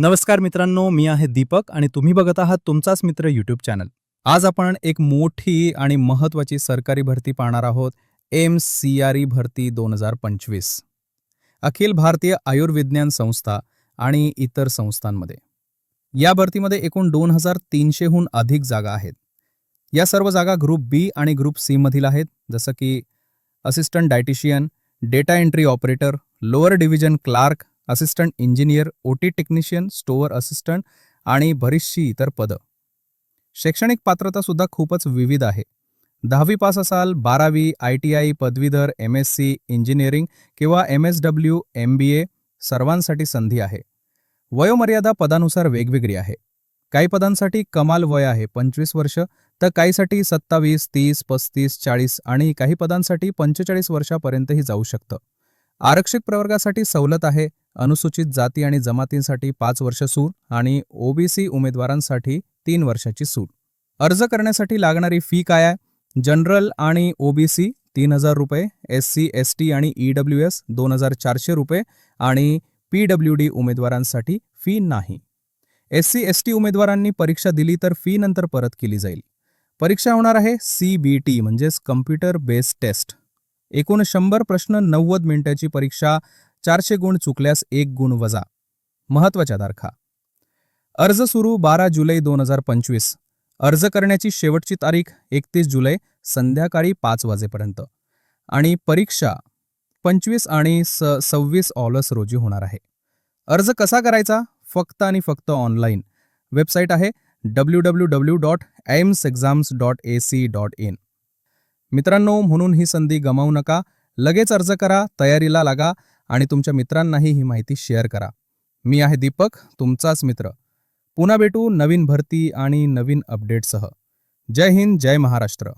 नमस्कार मित्रांनो मी आहे दीपक आणि तुम्ही बघत आहात तुमचाच मित्र यूट्यूब चॅनल आज आपण एक मोठी आणि महत्त्वाची सरकारी भरती पाहणार आहोत एम सी आर ई भरती दोन हजार पंचवीस. अखिल भारतीय आयुर्विज्ञान संस्था आणि इतर संस्थांमध्ये. या भरतीमध्ये एकूण दोन हजार तीनशेहून अधिक जागा आहेत. या सर्व जागा ग्रुप बी आणि ग्रुप सी मधील आहेत जसं की assistant dietitian data entry operator lower division clerk assistant engineer O T technician store assistant आणि बरीचशी इतर पदं. शैक्षणिक पात्रता सुद्धा खूपच विविध आहे. दहावी पास असाल बारावी आय टी आय पदवीधर एम एस सी इंजिनिअरिंग किंवा M S W M B A सर्वांसाठी संधी आहे. वयोमर्यादा पदानुसार वेगवेगळी आहे. काही पदांसाठी कमाल वय आहे पंचवीस वर्ष तर काहीसाठी सत्तावीस तीस पस्तीस चाळीस आणि काही पदांसाठी पंचेचाळीस वर्षापर्यंतही जाऊ शकतं. आरक्षित प्रवर्गासाठी सवलत आहे अनुसूचित जाती आणि जमातींसाठी पाच वर्ष सूट आणि ओबीसी उमेदवारांसाठी तीन वर्षाची सूट अर्ज करण्यासाठी लागणारी फी काय आहे? जनरल आणि ओबीसी तीन हजार रुपये एस सी एस टी आणि ई डब्ल्यू एस दोन हजार चारशे रुपये आणि पी डब्ल्यू डी उमेदवारांसाठी फी नाही. एस सी एस टी उमेदवारांनी परीक्षा दिली तर फी नंतर परत केली जाईल. परीक्षा होणार आहे सी बी टी म्हणजेच कम्प्युटर बेस्ड टेस्ट. एकूण शंभर प्रश्न नव्वद मिनिटाची परीक्षा चारशे गुण चुकल्यास एक गुण वजा. महत्त्वाच्या तारखा. अर्ज सुरू बारा जुलै दोन हजार पंचवीस. अर्ज करण्याची शेवटची तारीख एकतीस जुलै संध्याकाळी पाच वाजेपर्यंत. आणि परीक्षा पंचवीस आणि स सव्वीस ऑगस्ट रोजी होणार आहे. अर्ज कसा करायचा? फक्त आणि फक्त ऑनलाईन. वेबसाईट आहे W W W dot AIIMS exams dot A C dot in. मित्रांनो म्हणून ही संधी गमावू नका. लगेच अर्ज करा तयारीला लागा. आणि तुमच्या मित्रांनाही ही माहिती शेअर करा. मी आहे दीपक तुमचाच मित्र. पुन्हा भेटू नवीन भरती आणि नवीन अपडेटसह जय हिंद जय महाराष्ट्र.